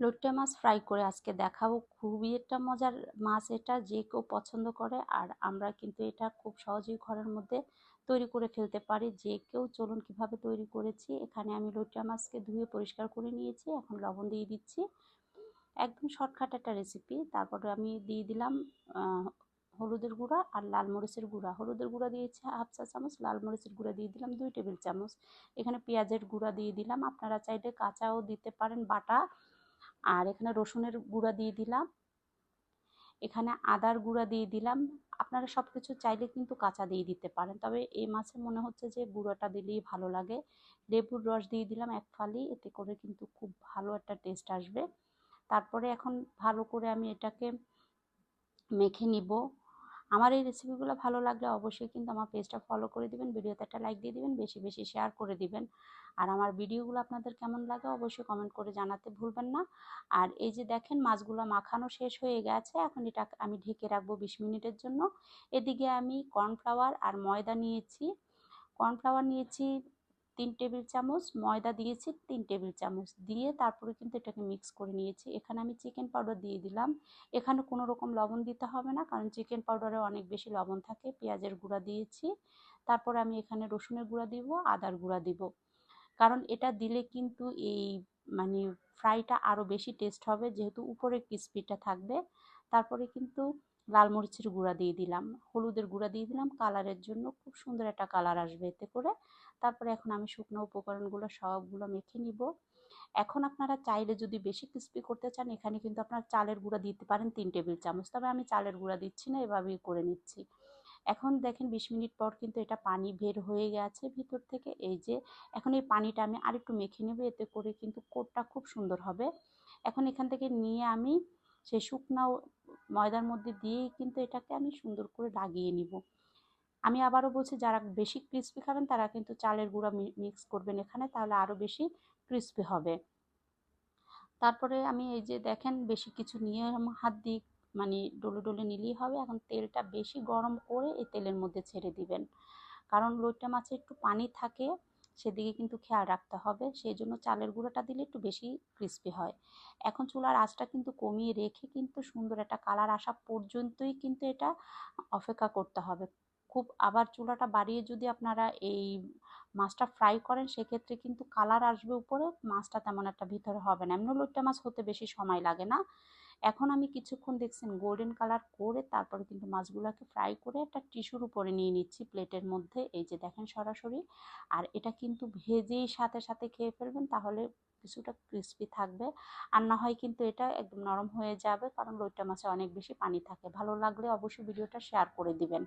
লোট্টা মাছ fry করে আজকে দেখাবো। খুবই একটা মজার মাছ এটা, যে কেউ পছন্দ করে। আর আমরা কিন্তু এটা খুব সহজেই ঘরের মধ্যে তৈরি করে ফেলতে পারি। যে কেউ, চলুন কীভাবে তৈরি করেছি। এখানে আমি লোট্টা মাছকে ধুয়ে পরিষ্কার করে নিয়েছি। এখন লবণ দিয়ে দিচ্ছি। একদম শর্টকাট একটা রেসিপি তারপরে আমি দিয়ে দিলাম হলুদের গুঁড়া আর লাল মরিচের গুঁড়া। হলুদের গুঁড়া দিয়েছি হাফ চা চামচ, লাল মরিচের গুঁড়া দিয়ে দিলাম দুই টেবিল চামচ। এখানে পেঁয়াজের গুঁড়া দিয়ে দিলাম। আপনারা চাইলে কাঁচাও দিতে পারেন, বাটা আর এখানে রসুনের গুঁড়া দিয়ে দিলাম। এখানে আদার গুঁড়া দিয়ে দিলাম। আপনারা সব কিছু চাইলে কিন্তু কাঁচা দিয়ে দিতে পারেন। তবে এই মাছে মনে হচ্ছে যে গুঁড়াটা দিলেই ভালো লাগে। লেবুর রস দিয়ে দিলাম এক ফালি, এতে করে কিন্তু খুব ভালো একটা টেস্ট আসবে। তারপরে এখন ভালো করে আমি এটাকে মেখে নিব। আমার এই রেসিপিগুলো ভালো লাগলে অবশ্যই কিন্তু আমার পেজটা ফলো করে দিবেন, ভিডিওতে একটা লাইক দিয়ে দিবেন, বেশি বেশি শেয়ার করে দিবেন। আর আমার ভিডিওগুলো আপনাদের কেমন লাগে অবশ্যই কমেন্ট করে জানাতে ভুলবেন না। আর এই যে দেখেন মাছগুলো মাখানো শেষ হয়ে গেছে, এখন এটা আমি ঢেকে রাখব বিশ মিনিটের জন্য। এদিকে আমি কর্নফ্লাওয়ার আর ময়দা নিয়েছি। কর্নফ্লাওয়ার নিয়েছি তিন টেবিল চামচ, ময়দা দিয়েছি তিন টেবিল চামচ দিয়ে তারপরে কিন্তু এটাকে মিক্স করে নিয়েছি। এখানে আমি চিকেন পাউডার দিয়ে দিলাম। এখানে কোনো রকম লবণ দিতে হবে না, কারণ চিকেন পাউডারে অনেক বেশি লবণ থাকে। পেঁয়াজের গুঁড়া দিয়েছি। তারপরে আমি এখানে রসুনের গুঁড়া দিব, আদার গুঁড়া দিব। কারণ এটা দিলে কিন্তু এই মানে ফ্রাইটা আরও বেশি টেস্ট হবে, যেহেতু উপরে ক্রিসপিটা থাকবে। তারপরে কিন্তু লাল মরিচের গুঁড়া দিয়ে দিলাম। হলুদের গুঁড়া দিয়ে দিলাম। কালারের জন্য খুব সুন্দর একটা কালার আসবে এতে করে। তারপরে এখন আমি শুকনো উপকরণগুলো সবগুলো মেখে নিব। এখন আপনারা চাইলে যদি বেশি ক্রিস্পি করতে চান, এখানে কিন্তু আপনার চালের গুঁড়া দিতে পারেন তিন টেবিল চামচ। তবে আমি চালের গুঁড়া দিচ্ছি না, এভাবেই করে নিচ্ছি। এখন দেখেন বিশ মিনিট পর কিন্তু এটা পানি বের হয়ে গেছে ভিতর থেকে। এই যে, এখন এই পানিটা আমি আরেকটু মেখে নেব, এতে করে কিন্তু কোটটা খুব সুন্দর হবে। এখন এখান থেকে নিয়ে আমি সেই শুকনো ময়দার মধ্যে দিয়েই কিন্তু এটাকে আমি সুন্দর করে লাগিয়ে নিব। আমি আবারও বলছি, যারা বেশি ক্রিস্পি খাবেন, তারা কিন্তু চালের গুঁড়া মিক্স করবেন এখানে, তাহলে আরও বেশি ক্রিস্পি হবে। তারপরে আমি এই যে দেখেন, বেশি কিছু নিয়ে হাত দিয়ে মানে ডলে ডলে নিলেই হবে। এখন তেলটা বেশি গরম করে এই তেলের মধ্যে ছেড়ে দিবেন। কারণ লইট্টা মাছে একটু পানি থাকে সেদিকে কিন্তু খেয়াল রাখতে হবে। সেই জন্য চালের গুঁড়োটা দিলে একটু বেশি ক্রিস্পি হয়। এখন চুলার আঁচটা কিন্তু কমিয়ে রেখে কিন্তু সুন্দর একটা কালার আসা পর্যন্তই কিন্তু এটা অপেক্ষা করতে হবে। খুব আবার চুলাটা বাড়িয়ে যদি আপনারা এই মাছটা ফ্রাই করেন, সেক্ষেত্রে কিন্তু কালার আসবে উপরে, মাছটা তেমন একটা ভিতরে হবে না। এমনি লোট্টা মাছ হতে বেশি সময় লাগে না। এখন আমি কিছুক্ষণ দেখছেন গোল্ডেন কালার করে তারপরে কিন্তু মাছগুলোকে ফ্রাই করে একটা টিস্যুর উপরে নিয়ে নিচ্ছি প্লেটের মধ্যে। এই যে দেখেন সরাসরি। আর এটা কিন্তু ভেজেই সাথে সাথে খেয়ে ফেলবেন, তাহলে কিছুটা ক্রিস্পি থাকবে। আর না হয় কিন্তু এটা একদম নরম হয়ে যাবে, কারণ লইটা মাছে অনেক বেশি পানি থাকে। ভালো লাগলে অবশ্যই ভিডিওটা শেয়ার করে দিবেন।